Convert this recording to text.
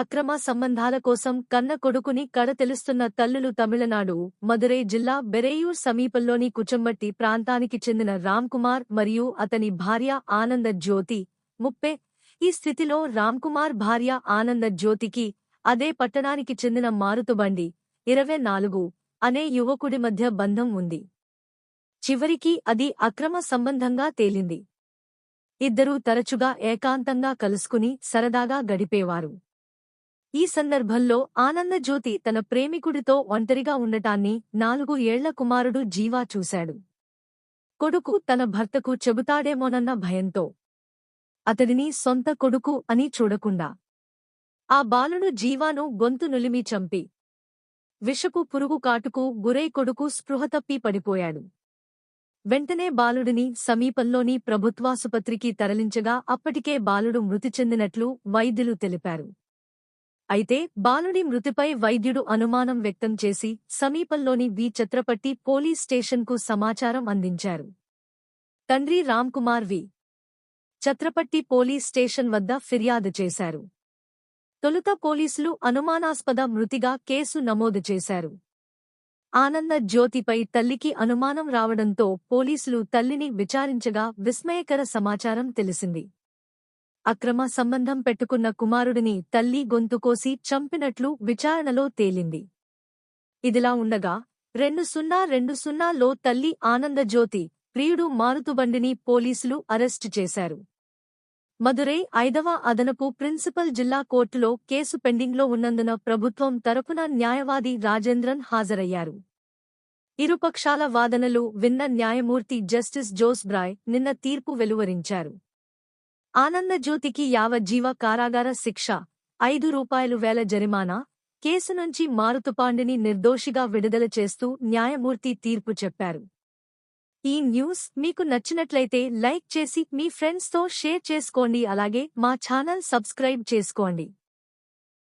అక్రమ సంబంధాల కోసం కన్న కొడుకుని కడ తెలుస్తున్న తల్లులు తమిళనాడు మదురై జిల్లా బెరేయూర్ సమీపంలోని కుచంబట్టి ప్రాంతానికి చెందిన రామ్కుమార్ మరియు అతని భార్య ఆనంద జ్యోతి ముప్పే. ఈ స్థితిలో రామ్కుమార్ భార్య ఆనంద జ్యోతికి అదే పట్టణానికి చెందిన మారుతుబండి ఇరవై నాలుగు అనే యువకుడి మధ్య బంధం ఉంది. చివరికి అది అక్రమ సంబంధంగా తేలింది. ఇద్దరూ తరచుగా ఏకాంతంగా కలుసుకుని సరదాగా గడిపేవారు. ఈ సందర్భంలో ఆనందజ్యోతి తన ప్రేమికుడితో ఒంటరిగా ఉండటాన్ని నాలుగు ఏళ్ళ కుమారుడు జీవా చూశాడు. కొడుకు తన భర్తకు చెబుతాడేమోనన్న భయంతో అతడిని సొంత కొడుకు అని చూడకుండా. ఆ బాలుడు జీవాను గొంతు నులిమి చంపి విషపు పురుగు కాటుకు గురై కొడుకు స్పృహతప్పి పడిపోయాడు. వెంటనే బాలుడిని సమీపంలోని ప్రభుత్వాసుపత్రికి తరలించగా అప్పటికే బాలుడు మృతి చెందినట్లు వైద్యులు తెలిపారు. అయితే బాలుడి మృతిపై వైద్యుడు అనుమానం వ్యక్తం చేసి సమీపంలోని వి ఛత్రపట్టి పోలీస్ స్టేషన్కు సమాచారం అందించారు. తండ్రి Ramkumar V Chatrapatti police station వద్ద ఫిర్యాదు చేశారు. తొలుత పోలీసులు అనుమానాస్పద మృతిగా కేసు నమోదు చేశారు. ఆనంద జ్యోతిపై తల్లికి అనుమానం రావడంతో పోలీసులు తల్లిని విచారించగా విస్మయకర సమాచారం తెలిసింది. అక్రమ సంబంధం పెట్టుకున్న కుమారుడిని తల్లి గొంతుకోసి చంపినట్లు విచారణలో తేలింది. ఇదిలా ఉండగా రెండు సున్నా రెండు సున్నాలో తల్లి ఆనందజ్యోతి ప్రియుడు మారుతుబండిని పోలీసులు అరెస్టు చేశారు. మదురై ఐదవ అదనపు ప్రిన్సిపల్ జిల్లా కోర్టులో కేసు పెండింగ్లో ఉన్నందున ప్రభుత్వం తరపున న్యాయవాది రాజేంద్రన్ హాజరయ్యారు. ఇరుపక్షాల వాదనలు విన్న న్యాయమూర్తి జస్టిస్ జోస్ బ్రాయ్ నిన్న తీర్పు వెలువరించారు. ఆనందజ్యోతికి యావజ్జీవ కారాగార శిక్ష. ఐదు రూపాయలు వేల జరిమానా. కేసు నుంచి మారుతుపాండిని నిర్దోషిగా విడుదల చేస్తూ న్యాయమూర్తి తీర్పు చెప్పారు. ఈ న్యూస్ మీకు నచ్చినట్లయితే లైక్ చేసి మీ ఫ్రెండ్స్తో షేర్ చేసుకోండి. అలాగే మా ఛానల్ సబ్స్క్రైబ్ చేసుకోండి.